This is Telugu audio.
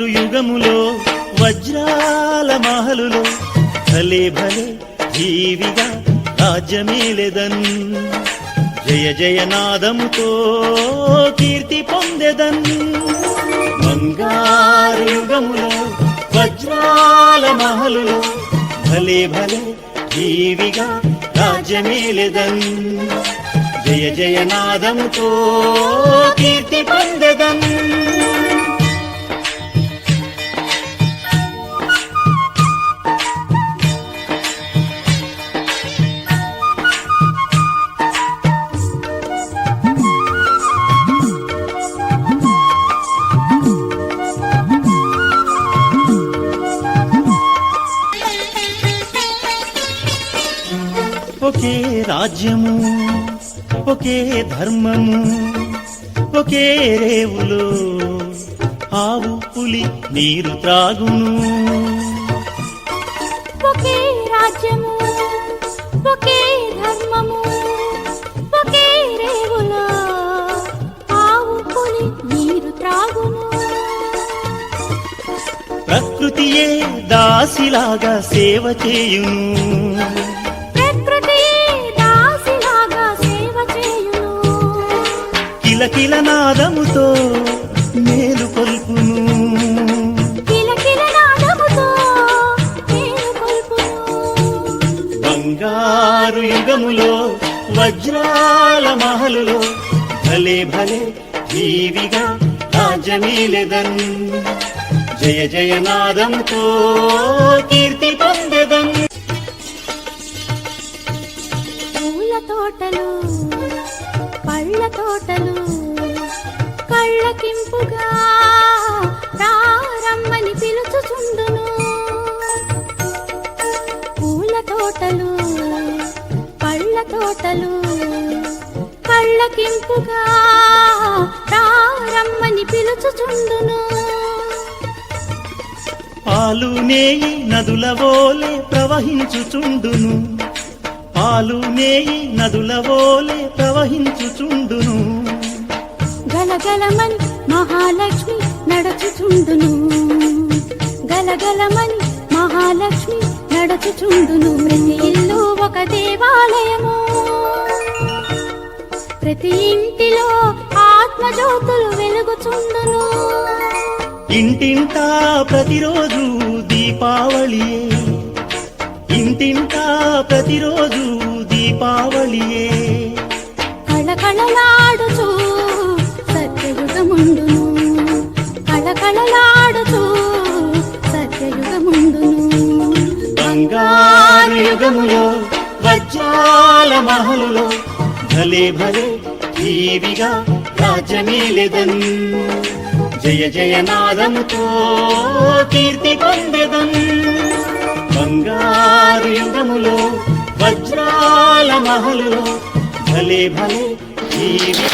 యుగములో వజ్రాల మహలులో భలే భలే జీవిగా రాజ్యమేలెదన్. జయ జయనాదముతో కీర్తి పొందెదన్. బంగారు యుగములో వజ్రాల మహలులో భలే భలే జీవిగా రాజ్యమేలెదన్. జయ జయనాదముతో కీర్తి పొందెదన్. ఒకే రాజ్యము ఒకే ధర్మము ఒకే రేవులో. ఆవు పులి నీరు త్రాగును. ఒకే రాజ్యము ఒకే ధర్మము ఒకే రేవులో. ఆవు పులి నీరు త్రాగును. ప్రకృతియే దాసిలాగా సేవ చేయును. కిలకిల నాదముతో మేలు కొల్పును. బంగారు యుగములో వజ్రాల మహలులో భలే భలే జీవిగా రాజమీలెదన్ జయ జయ నాదంతో కీర్తి పొందెదన్ పూల తోటలు పళ్ళ తోటలు కళ్ళకింపుగా ప్రారమ్మని పిలుచుచుండును. పూల తోటలు పళ్ళ తోటలు కళ్ళకింపుగా ప్రారమ్మని పిలుచుచుండును. పాలు నేయి నదుల వోలే ప్రవహించుచుండును. పాలు నేయి నదుల వోలే ప్రవహించుచుండును. గలగలమని మహాలక్ష్మి నడచుచుండును. గలగలమని మహాలక్ష్మి నడచుచుండును. ప్రతి ఇల్లు ఒక దేవాలయము. ప్రతి ఇంటిలో ఆత్మజ్యోతులు వెలుగుచుండును. ఇంటింటా ప్రతిరోజు దీపావళియే ఇంటింటా ప్రతిరోజు దీపావళియే సత్యయుగముండును బంగారు యుగములో వజ్రాల మహలులో భలే భలే జీవిగా రాజమేలెదన్. జయ జయ నాదముతో కీర్తి పొందెదన్. బంగారు యుగములో వజ్రాల మహలులో భలే భలే జీవిగా